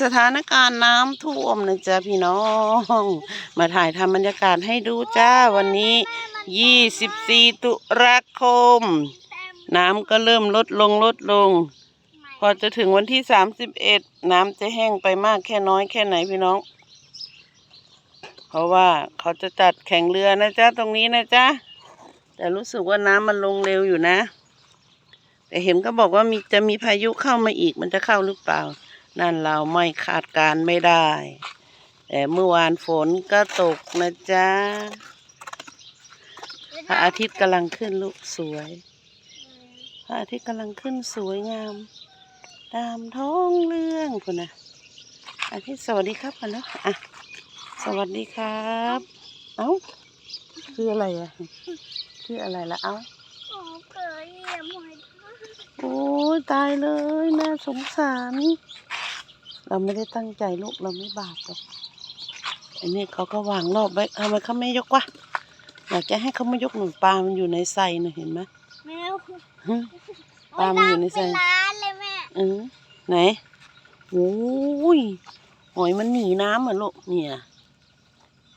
สถานการณ์น้ำท่วมนะจ๊ะพี่น้อง มาถ่ายทำบรรยากาศให้ดูจ้าวันนี้ 24 ตุลาคม น้ำก็เริ่มลดลงลดลง พอจะถึงวันที่ 31 น้ำจะแห้งไปมากแค่น้อยแค่ไหนพี่น้อง เพราะว่าเขาจะจัดแข่งเรือนะจ๊ะตรงนี้นะจ๊ะ แต่รู้สึกว่าน้ำมันลงเร็วอยู่นะ แต่เห็นก็บอกว่ามีจะมีพายุเข้ามาอีกมันจะเข้าหรือเปล่า นั่นเราไม่คาดการณ์ไม่ได้ แต่เมื่อวานฝนก็ตกนะจ๊ะพระอาทิตย์กำลังขึ้นลุกสวยพระอาทิตย์กำลังขึ้นสวยงาม ตามท้องเรื่องคุณนะอาทิตย์สวัสดีครับกันนะอะสวัสดีครับ เอ้าคืออะไรอะคืออะไรละเอ้าโอ้เกิดเหยียบหอยทากโอ้ยตายเลยน่าสงสาร เราไม่ได้ตั้งใจลูกเราไม่บาปหรอกอันนี้เขาก็วางรอบไว้ทำไมเขาไม่ยกวะอยากจะให้เขามายกหนูปลามันอยู่ในไส้นะเห็นไหมแมวฮะปลามันอยู่ในไส้เป็นล้านเลยแม่เออไหนโอ้ยหอยมันหนีน้ำเหรอลูกเนี่ย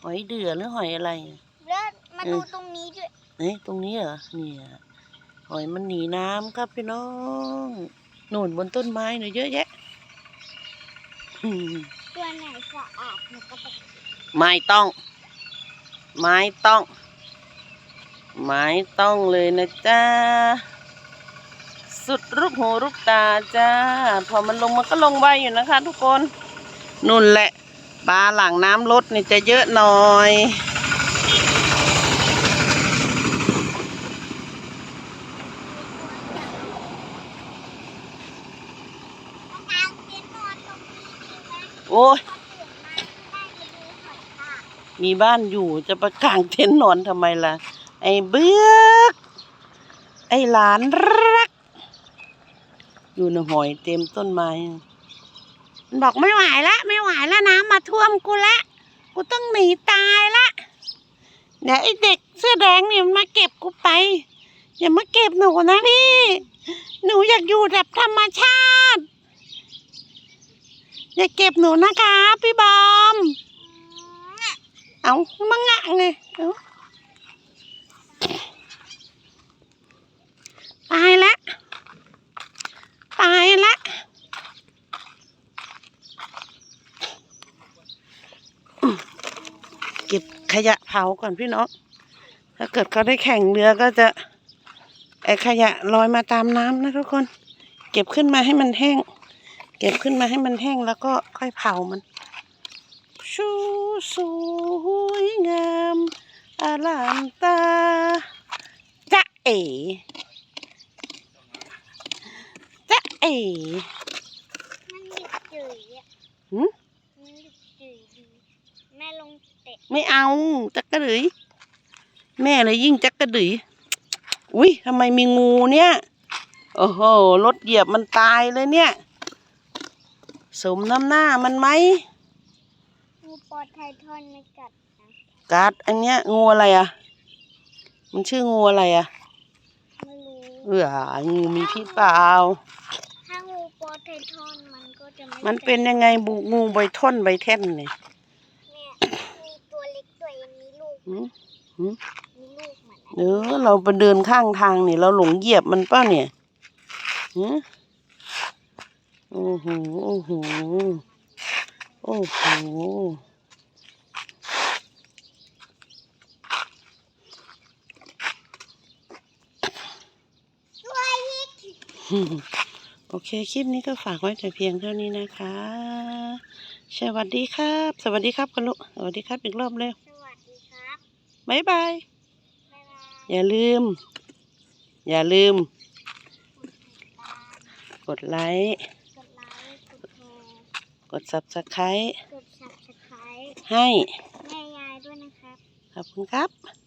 หอยเดือหรือหอยอะไรอะแล้วมาเออดูตรงนี้ด้วยเอ้ยตรงนี้เหรอเนี่ยหอยมันหนีน้ำครับพี่น้องหนุนบนต้นไม้เนี่ยเยอะแยะอืม ตัวไหนสะอาดหนูก็ไม่ต้อง ไม่ต้อง ไม่ต้องเลยนะจ๊ะสุดรูปหูรูปตาจ้า พอมันลงมันก็ลงไวอยู่นะคะทุกคน นุ่นแหละ ปลาหลังน้ำลดนี่จะเยอะหน่อย มะนาวเต็นท์นอนตรงนี้ดีไหม โอ้ย มีบ้านอยู่จะประกางเต็นท์นอนทำไมล่ะ ไอ้เบื้อกไอ้หลานรัก อยู่ในหอยเต็มต้นไม้มันบอกไม่ไหวละ ไม่ไหวละน้ำมาท่วมกูละ กูต้องหนีตายละเดี๋ยวไอ้เด็กเสื้อแดงเนี่ยมันมาเก็บกูไป อย่ามาเก็บหนูนะพี่ หนูอยากอยู่แบบธรรมชาติ อย่าเก็บหนูนะคะพี่บอม เอามังงะไงตายละตายละเก็บขยะเผาก่อนพี่น้อง ถ้าเกิดเขาได้แข่งเรือก็จะไอขยะลอยมาตามน้ำนะทุกคน เก็บขึ้นมาให้มันแห้ง เก็บขึ้นมาให้มันแห้งแล้วก็ค่อยเผามัน ชูสวยงามอารามตาจ๊ะเอ๋จ๊ะเอ๋มันหยุดจืดอะหึมันหยุดจืดดีแม่ลงเตะไม่เอาจักกระดือยแม่เลยยิ่งจักกระดือยอุ้ยทำไมมีงูเนี่ย โอ้โหรถเหยียบมันตายเลยเนี่ย สมน้ำหน้ามันไหมงูปอดไททอนไม่กัดนะกัดอันเนี้ยงูอะไรอะ มันชื่องูอะไรอะ ไม่รู้เอองูมีพิษเปล่า ถ้างูปอดไททอนมันก็จะไม่มันเป็นยังไงบุงูใบท่อนใบแท่นเนี่ย เนี่ยมีตัวเล็กตัวเองมีลูกหืมหืม มีลูกเหมือนเออเราไปเดินข้างทางนี่เราหลงเหยียบมันเป้าเนี่ยหืม โอ้โห โอ้โห โอ้โหตัวยิกโอเค คลิปนี้ก็ฝากไว้แต่เพียงเท่านี้นะคะ สวัสดีครับ สวัสดีครับกันลูกสวัสดีครับอีกรอบเร็ว สวัสดีครับบ๊ายบายบ๊ายบายอย่าลืม อย่าลืม กดไลค์ กดไลค์กดแชร์ กด subscribe กด subscribe ให้แม่ยายด้วยนะครับ ขอบคุณครับ